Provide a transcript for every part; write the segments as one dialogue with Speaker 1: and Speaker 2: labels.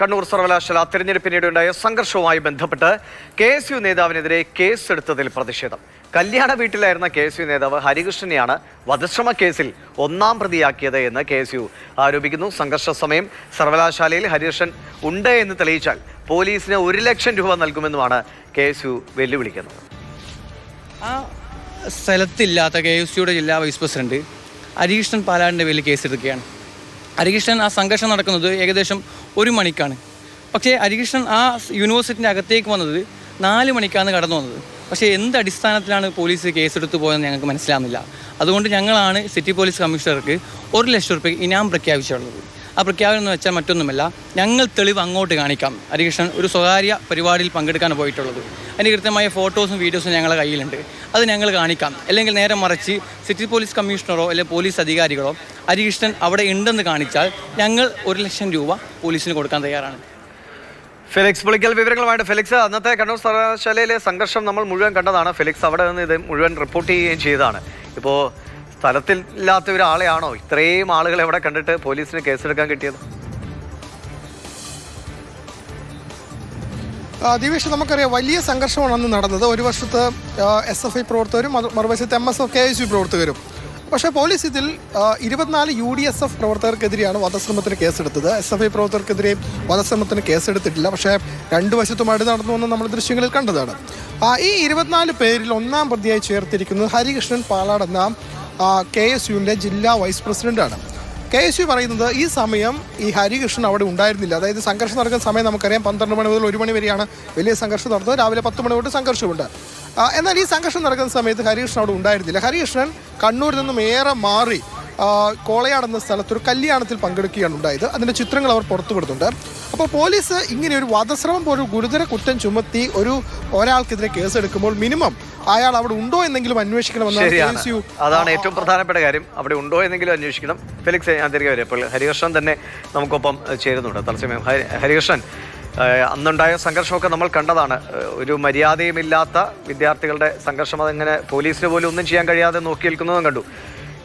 Speaker 1: കണ്ണൂർ സർവകലാശാല തെരഞ്ഞെടുപ്പിനിടെയുണ്ടായ സംഘർഷവുമായി ബന്ധപ്പെട്ട് കെ എസ് യു നേതാവിനെതിരെ കേസെടുത്തതിൽ പ്രതിഷേധം. കല്യാണ വീട്ടിലായിരുന്ന കെ എസ് യു നേതാവ് ഹരികൃഷ്ണനെയാണ് വധശ്രമ കേസിൽ ഒന്നാം പ്രതിയാക്കിയത് എന്ന് കെ എസ് യു ആരോപിക്കുന്നു. സംഘർഷ സമയം സർവകലാശാലയിൽ ഹരികൃഷ്ണൻ ഉണ്ട് എന്ന് തെളിയിച്ചാൽ പോലീസിന് ഒരു ലക്ഷം രൂപ നൽകുമെന്നുമാണ് കെ എസ് യു വെല്ലുവിളിക്കുന്നത്.
Speaker 2: ആ സ്ഥലത്തില്ലാത്ത കെ എസ് ജില്ലാ വൈസ് പ്രസിഡന്റ് ഹരികൃഷ്ണൻ പാലാടിന്റെ പേരിൽ കേസെടുക്കുകയാണ്. ഹരികൃഷ്ണൻ ആ സംഘർഷം നടക്കുന്നത് ഏകദേശം ഒരു മണിക്കാണ്. പക്ഷേ ഹരികൃഷ്ണൻ ആ യൂണിവേഴ്സിറ്റിന്റെ അകത്തേക്ക് വന്നത് നാല് മണിക്കാണ് കടന്നു വന്നത്. പക്ഷേ എന്ത് അടിസ്ഥാനത്തിലാണ് പോലീസ് കേസെടുത്തു പോയെന്ന് ഞങ്ങൾക്ക് മനസ്സിലാവുന്നില്ല. അതുകൊണ്ട് ഞങ്ങളാണ് സിറ്റി പോലീസ് കമ്മീഷണർക്ക് ഒരു ലക്ഷം റുപ്യ ഇനാം പ്രഖ്യാപിച്ചിട്ടുള്ളത് ആ പ്രഖ്യാപനം എന്ന് വെച്ചാൽ മറ്റൊന്നുമല്ല. ഞങ്ങൾ തെളിവ് അങ്ങോട്ട് കാണിക്കാം. ഹരികൃഷ്ണൻ ഒരു സ്വകാര്യ പരിപാടിയിൽ പങ്കെടുക്കാൻ പോയിട്ടുള്ളത്. അതിന് കൃത്യമായ ഫോട്ടോസും വീഡിയോസും ഞങ്ങളുടെ കയ്യിലുണ്ട്. അത് ഞങ്ങൾ കാണിക്കാം. അല്ലെങ്കിൽ നേരെ മറിച്ച് സിറ്റി പോലീസ് കമ്മീഷണറോ അല്ലെങ്കിൽ പോലീസ് അധികാരികളോ ഹരികൃഷ്ണൻ അവിടെ ഉണ്ടെന്ന് കാണിച്ചാൽ ഞങ്ങൾ ഒരു ലക്ഷം രൂപ പോലീസിന് കൊടുക്കാൻ തയ്യാറാണ്.
Speaker 1: ഫെലിക്സ് പുളിക്കൽ വിവരങ്ങളുമായിട്ട് ഫെലിക്സ്. അന്നത്തെ കണ്ണൂർ സർവകലാശാലയിലെ സംഘർഷം നമ്മൾ മുഴുവൻ കണ്ടതാണ്. ഫെലിക്സ് അവിടെ നിന്ന് ഇത് മുഴുവൻ റിപ്പോർട്ട് ചെയ്യുകയും ചെയ്തതാണ്. ഇപ്പോൾ സ്ഥലത്തില്ലാത്ത ഒരാളെയാണോ ഇത്രയും ആളുകൾ എവിടെ കണ്ടിട്ട് പോലീസിന് കേസെടുക്കാൻ കിട്ടിയത്?
Speaker 3: ദിവേഷ് നമുക്കറിയാം വലിയ സംഘർഷമാണ് അന്ന് നടന്നത്. ഒരു വശത്ത് എസ് എഫ് ഐ പ്രവർത്തകരും മറു- മറുവശത്ത് M S F K S U പ്രവർത്തകരും. പക്ഷേ പോലീസ് ഇതിൽ ഇരുപത്തിനാല് യു ഡി എസ് എഫ് പ്രവർത്തകർക്കെതിരെയാണ് വധശ്രമത്തിന് കേസെടുത്തത്. എസ് എഫ് ഐ പ്രവർത്തകർക്കെതിരെയും വധശ്രമത്തിന് കേസെടുത്തിട്ടില്ല. പക്ഷേ രണ്ട് വശത്തും അടി നടന്നു എന്ന് നമ്മൾ ദൃശ്യങ്ങളിൽ കണ്ടതാണ്. ഈ ഇരുപത്തിനാല് പേരിൽ ഒന്നാം പ്രതിയായി ചേർത്തിരിക്കുന്നത് ഹരികൃഷ്ണൻ പാലാട് എന്ന കെ എസ് യുവിന്റെ ജില്ലാ വൈസ് പ്രസിഡന്റാണ്. കെ എസ് യു പറയുന്നത് ഈ സമയം ഈ ഹരികൃഷ്ണൻ അവിടെ ഉണ്ടായിരുന്നില്ല. അതായത് സംഘർഷം നടക്കുന്ന സമയം നമുക്കറിയാം പന്ത്രണ്ട് മണി മുതൽ ഒരു മണി വരെയാണ് വലിയ സംഘർഷം നടന്നത്. രാവിലെ പത്ത് മണി തൊട്ട് സംഘർഷമുണ്ട്. എന്നാൽ ഈ സംഘർഷം നടക്കുന്ന സമയത്ത് ഹരികൃഷ്ണൻ അവിടെ ഉണ്ടായിരുന്നില്ല. ഹരികൃഷ്ണൻ കണ്ണൂരിൽ നിന്നും ഏറെ മാറി കോളയാട് എന്ന സ്ഥലത്ത് ഒരു കല്യാണത്തിൽ പങ്കെടുക്കുകയാണ് ഉണ്ടായത്. അതിന്റെ ചിത്രങ്ങൾ അവർ പുറത്തു പുറത്തുവിടുന്നുണ്ട് അപ്പോൾ പോലീസ് ഇങ്ങനെ ഒരു വധശ്രമം പോലും ഗുരുതര കുറ്റം ചുമത്തി ഒരു ഒരാൾക്കെതിരെ കേസെടുക്കുമ്പോൾ മിനിമം അയാൾ അവിടെ ഉണ്ടോ എന്നെങ്കിലും അന്വേഷിക്കണം
Speaker 1: അതാണ് ഏറ്റവും പ്രധാനപ്പെട്ട കാര്യം. അവിടെ ഉണ്ടോ എന്നെങ്കിലും അന്വേഷിക്കണം. ഫെലിക്സ് ഞാൻ തിരികെ വരും. ഇപ്പോൾ ഹരികൃഷ്ണൻ തന്നെ നമുക്കൊപ്പം ചേരുന്നുണ്ട്. തത്സമയം ഹരികൃഷ്ണൻ അന്നുണ്ടായ സംഘർഷമൊക്കെ നമ്മൾ കണ്ടതാണ്. ഒരു മര്യാദയുമില്ലാത്ത വിദ്യാർത്ഥികളുടെ സംഘർഷം അതെങ്ങനെ പോലീസിന് പോലും ഒന്നും ചെയ്യാൻ കഴിയാതെ നോക്കി നിൽക്കുന്നതും കണ്ടു.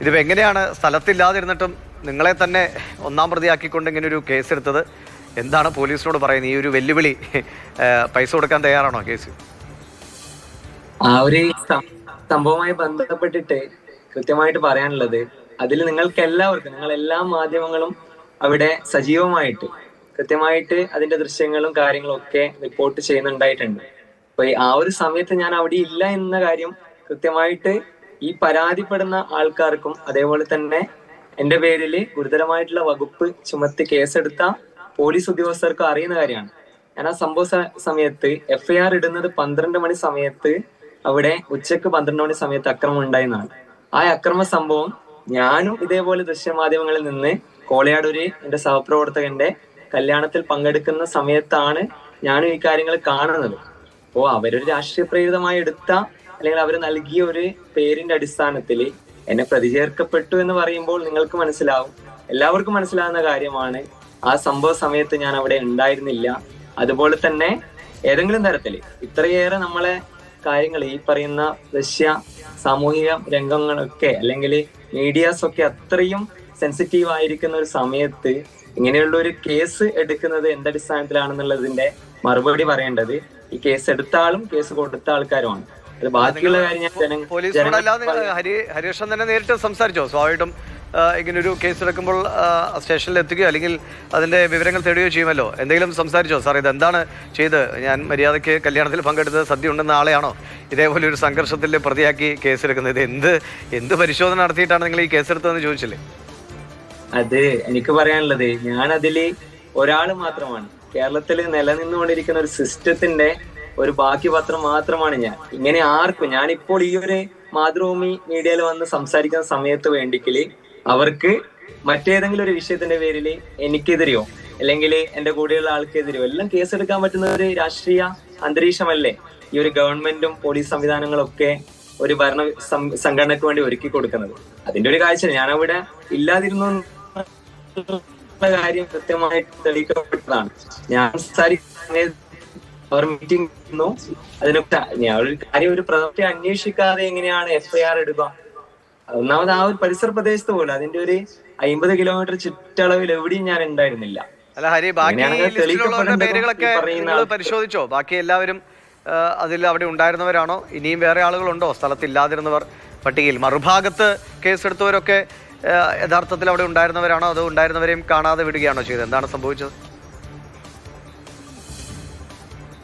Speaker 1: ഇതിപ്പോൾ എങ്ങനെയാണ് സ്ഥലത്തില്ലാതിരുന്നിട്ടും നിങ്ങളെ തന്നെ ഒന്നാം പ്രതിയാക്കിക്കൊണ്ട് ഇങ്ങനെ ഒരു കേസെടുത്തത്? എന്താണ് പോലീസിനോട് പറയുന്നത്? ഈ ഒരു വെല്ലുവിളി പൈസ കൊടുക്കാൻ തയ്യാറാണോ കേസ്?
Speaker 4: ആ ഒരു സംഭവവുമായി ബന്ധപ്പെട്ടിട്ട് കൃത്യമായിട്ട് പറയാനുള്ളത് അതിൽ നിങ്ങൾക്ക് എല്ലാവർക്കും നിങ്ങൾ എല്ലാ മാധ്യമങ്ങളും അവിടെ സജീവമായിട്ട് കൃത്യമായിട്ട് അതിന്റെ ദൃശ്യങ്ങളും കാര്യങ്ങളും ഒക്കെ റിപ്പോർട്ട് ചെയ്യുന്നുണ്ടായിട്ടുണ്ട്. അപ്പൊ ആ ഒരു സമയത്ത് ഞാൻ അവിടെ ഇല്ല എന്ന കാര്യം കൃത്യമായിട്ട് ഈ പരാതിപ്പെടുന്ന ആൾക്കാർക്കും അതേപോലെ തന്നെ എന്റെ പേരിൽ ഗുരുതരമായിട്ടുള്ള വകുപ്പ് ചുമത്തി കേസെടുത്ത പോലീസ് ഉദ്യോഗസ്ഥർക്കും അറിയുന്ന കാര്യമാണ്. ഞാൻ ആ സംഭവ സമയത്ത് എഫ്ഐആർ ഇടുന്നത് പന്ത്രണ്ട് മണി സമയത്ത് അവിടെ ഉച്ചയ്ക്ക് പന്ത്രണ്ട് മണി സമയത്ത് അക്രമം ഉണ്ടായെന്നാണ്. ആ അക്രമ സംഭവം ഞാനും ഇതേപോലെ ദൃശ്യമാധ്യമങ്ങളിൽ നിന്ന് കോളയാടൂര് എന്റെ സഹപ്രവർത്തകന്റെ കല്യാണത്തിൽ പങ്കെടുക്കുന്ന സമയത്താണ് ഞാനും ഈ കാര്യങ്ങൾ കാണുന്നത്. അപ്പോ അവരൊരു രാഷ്ട്രീയ പ്രേരിതമായി എടുത്ത അല്ലെങ്കിൽ അവർ നൽകിയ ഒരു പേരിന്റെ അടിസ്ഥാനത്തിൽ എന്നെ പ്രതിചേർക്കപ്പെട്ടു എന്ന് പറയുമ്പോൾ നിങ്ങൾക്ക് മനസ്സിലാവും. എല്ലാവർക്കും മനസ്സിലാവുന്ന കാര്യമാണ് ആ സംഭവ സമയത്ത് ഞാൻ അവിടെ ഉണ്ടായിരുന്നില്ല. അതുപോലെ തന്നെ ഏതെങ്കിലും തരത്തിൽ ഇത്രയേറെ നമ്മളെ കാര്യങ്ങൾ ഈ പറയുന്ന ദൃശ്യ സാമൂഹിക രംഗങ്ങളൊക്കെ അല്ലെങ്കിൽ മീഡിയാസ് ഒക്കെ അത്രയും സെൻസിറ്റീവ് ആയിരിക്കുന്ന ഒരു സമയത്ത് ഇങ്ങനെയുള്ള ഒരു കേസ് എടുക്കുന്നത് എന്തടിസ്ഥാനത്തിലാണെന്നുള്ളതിന്റെ മറുപടി പറയേണ്ടത് ഈ കേസ് എടുത്ത ആളും കേസ് കൊടുത്ത ആൾക്കാരുമാണ്. അത് ബാക്കിയുള്ള കാര്യം ഞാൻ ജന-
Speaker 1: പോലീസിനോടല്ലാതെ ഹരി ഹരികൃഷ്ണൻ തന്നെ നേരിട്ട് സംസാരിച്ചോ? സ്വാഭാവികമായിട്ടും ആ, ഇങ്ങനൊരു കേസ് എടുക്കുമ്പോൾ സ്റ്റേഷനിൽ എത്തുകയോ അല്ലെങ്കിൽ അതിന്റെ വിവരങ്ങൾ തേടുകയോ ചെയ്യുമല്ലോ? എന്തെങ്കിലും സംസാരിച്ചോ? സാർ ഇത് എന്താണ് ചെയ്ത്? ഞാൻ മര്യാദയ്ക്ക് കല്യാണത്തിൽ പങ്കെടുത്ത് സദ്യ ഉണ്ടെന്ന ആളെയാണോ? ഇതേപോലെ ഒരു സംഘർഷത്തിൽ പ്രതിയാക്കി കേസെടുക്കുന്നത് ഇത് എന്ത് എന്ത് പരിശോധന നടത്തിയിട്ടാണ് നിങ്ങൾ ഈ കേസെടുത്തതെന്ന് ചോദിച്ചില്ലേ?
Speaker 4: അത് എനിക്ക് പറയാനുള്ളത് ഞാൻ അതിൽ ഒരാൾ മാത്രമാണ്. കേരളത്തിൽ നിലനിന്നുകൊണ്ടിരിക്കുന്ന ഒരു സിസ്റ്റത്തിന്റെ ഒരു ബാക്കി പത്രം മാത്രമാണ് ഞാൻ. ഇങ്ങനെ ആർക്കും ഞാനിപ്പോൾ ഈ ഒരു മാതൃഭൂമി മീഡിയയിൽ വന്ന് സംസാരിക്കുന്ന സമയത്ത് വേണ്ടിക്കൽ അവർക്ക് മറ്റേതെങ്കിലും ഒരു വിഷയത്തിന്റെ പേരിൽ എനിക്കെതിരെയോ അല്ലെങ്കിൽ എന്റെ കൂടെയുള്ള ആൾക്കെതിരെയോ എല്ലാം കേസെടുക്കാൻ പറ്റുന്ന ഒരു രാഷ്ട്രീയ അന്തരീക്ഷമല്ലേ? ഈ ഒരു ഗവൺമെന്റും പോലീസ് സംവിധാനങ്ങളും ഒക്കെ ഒരു ഭരണ സംഘടനക്ക് വേണ്ടി ഒരുക്കി കൊടുക്കുന്നത്. അതിന്റെ ഒരു കാഴ്ച ഞാൻ അവിടെ ഇല്ലാതിരുന്നു കാര്യം കൃത്യമായിട്ട് തെളിയിക്കപ്പെട്ടതാണ്. ഞാൻ അവർ മീറ്റിംഗ് അതിനൊക്കെ ഞാൻ ഒരു കാര്യം ഒരു പ്രവൃത്തി അന്വേഷിക്കാതെ എങ്ങനെയാണ് എഫ്ഐആർ ഇടുക ഒന്നാമത് ആ ഒരു പരിസര പ്രദേശത്ത് പോലും അതിന്റെ ഒരു അമ്പത് കിലോമീറ്റർ ചുറ്റളവിൽ എവിടെയും ഞാൻ ഉണ്ടായിരുന്നില്ല.
Speaker 1: അല്ല ഹരി ബാക്കി പേരുകളൊക്കെ പരിശോധിച്ചോ? ബാക്കി എല്ലാവരും അതിൽ അവിടെ ഉണ്ടായിരുന്നവരാണോ? ഇനിയും വേറെ ആളുകളുണ്ടോ? സ്ഥലത്തില്ലാതിരുന്നവർ പട്ടികയിൽ മറുഭാഗത്ത് കേസെടുത്തവരൊക്കെ എടുത്തവരൊക്കെ യഥാർത്ഥത്തിൽ അവിടെ ഉണ്ടായിരുന്നവരാണോ? അതോ ഉണ്ടായിരുന്നവരെയും കാണാതെ വിടുകയാണോ ചെയ്തത്? എന്താണ് സംഭവിച്ചത്?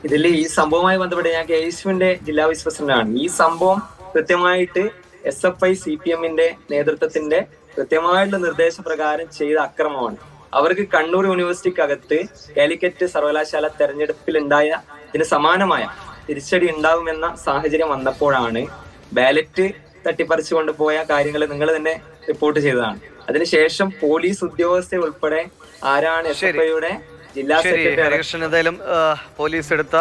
Speaker 4: ഇതിൽ ഈ സംഭവവുമായി ബന്ധപ്പെട്ട് ഞാൻ കെ എസ് ജില്ലാ വൈസ് പ്രസിഡന്റ് ആണ്. ഈ സംഭവം കൃത്യമായിട്ട് S F I C P എമ്മിന്റെ നേതൃത്വത്തിന്റെ കൃത്യമായിട്ടുള്ള നിർദ്ദേശപ്രകാരം ചെയ്ത അക്രമമാണ്. അവർക്ക് കണ്ണൂർ യൂണിവേഴ്സിറ്റിക്കകത്ത് കാലിക്കറ്റ് സർവകലാശാല തെരഞ്ഞെടുപ്പിൽ ഉണ്ടായ ഇതിന് സമാനമായ തിരിച്ചടി ഉണ്ടാകുമെന്ന സാഹചര്യം വന്നപ്പോഴാണ് ബാലറ്റ് തട്ടിപ്പറിച്ചു കൊണ്ടുപോയ കാര്യങ്ങൾ നിങ്ങൾ തന്നെ റിപ്പോർട്ട് ചെയ്തതാണ്. അതിനുശേഷം പോലീസ് ഉദ്യോഗസ്ഥ ഉൾപ്പെടെ ആരാണ് എസ് എഫ് ഐയുടെ ജില്ലാ സെക്രട്ടറി
Speaker 1: എന്തായാലും പോലീസ് എടുത്ത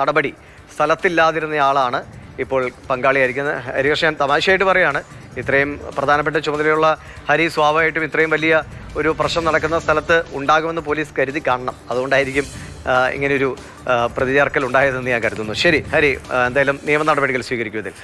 Speaker 1: നടപടി സ്ഥലത്തില്ലാതിരുന്ന ആളാണ് ഇപ്പോൾ പങ്കാളിയായിരിക്കുന്നത് ഹരികൃഷ്ണൻ തമാശയായിട്ട് പറയുകയാണ്. ഇത്രയും പ്രധാനപ്പെട്ട ചുമതലയുള്ള ഹരി സ്വാഭാവികമായിട്ടും ഇത്രയും വലിയ ഒരു പ്രശ്നം നടക്കുന്ന സ്ഥലത്ത് ഉണ്ടാകുമെന്ന് പോലീസ് കരുതി കാണണം. അതുകൊണ്ടായിരിക്കും ഇങ്ങനെയൊരു പ്രതിചേർക്കൽ ഉണ്ടായതെന്ന് ഞാൻ കരുതുന്നു. ശരി ഹരി എന്തായാലും നിയമ നടപടികൾ സ്വീകരിക്കും ഇതിൽ.